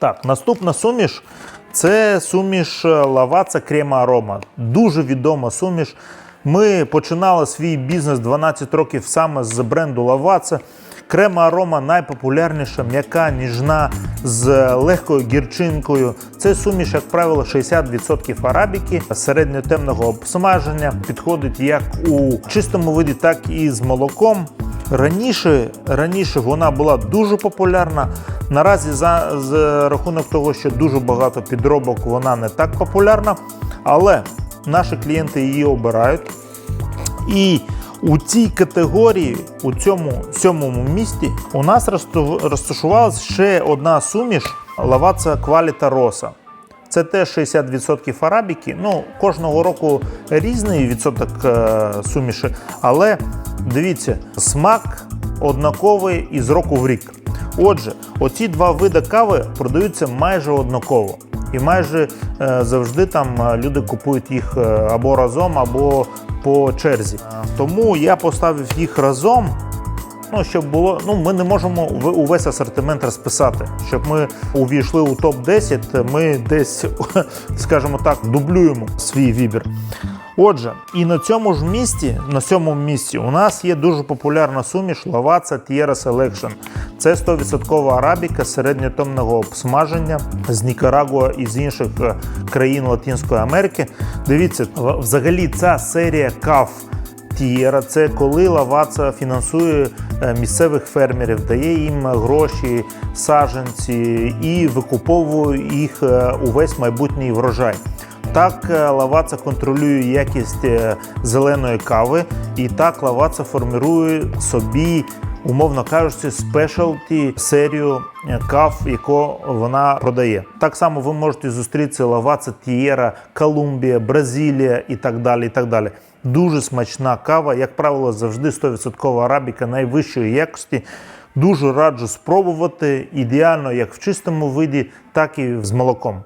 Так, наступна суміш це суміш е, лаваца крема арома. Дуже відома суміш. Ми починали свій бізнес 12 років саме з бренду Лаваца. Крема арома найпопулярніша, м'яка, ніжна, з легкою гірчинкою. Це суміш, як правило, 60% арабіки, середньотемного обсмаження. Підходить як у чистому виді, так і з молоком. Раніше, раніше вона була дуже популярна. Наразі за, з рахунок того, що дуже багато підробок, вона не так популярна, але наші клієнти її обирають. І у цій категорії, у цьому сьомому місті, у нас розташувалась ще одна суміш лаваца Кваліта Роса. Це теж 60% арабіки. Ну, кожного року різний відсоток е, суміші, але дивіться, смак однаковий із року в рік. Отже, оці два види кави продаються майже однаково. І майже е, завжди там е, люди купують їх е, або разом, або по черзі. Тому я поставив їх разом. Ну, щоб було, ну ми не можемо увесь асортимент розписати. Щоб ми увійшли у топ 10 ми десь, скажімо так, дублюємо свій вибір. Отже, і на цьому ж місці, на сьомому місці, у нас є дуже популярна суміш Lavazza Tierra Selection. Це 100% арабіка середньотомного обсмаження з Нікарагуа і з інших е, країн Латинської Америки. Дивіться, взагалі ця серія кав Тієра це коли Лаваца фінансує е, місцевих фермерів, дає їм гроші, саджанці і викуповує їх е, увесь майбутній врожай. Так е, Лаваца контролює якість е, зеленої кави, і так Лаваца формирує собі, умовно кажучи, спешалті серію е, кав, яку вона продає. Так само ви можете зустріти Лаваца Тієра, Колумбія, Бразилія і так далі. І так далі. Дуже смачна кава, як правило, завжди 100% арабіка найвищої якості. Дуже раджу спробувати ідеально як в чистому виді, так і з молоком.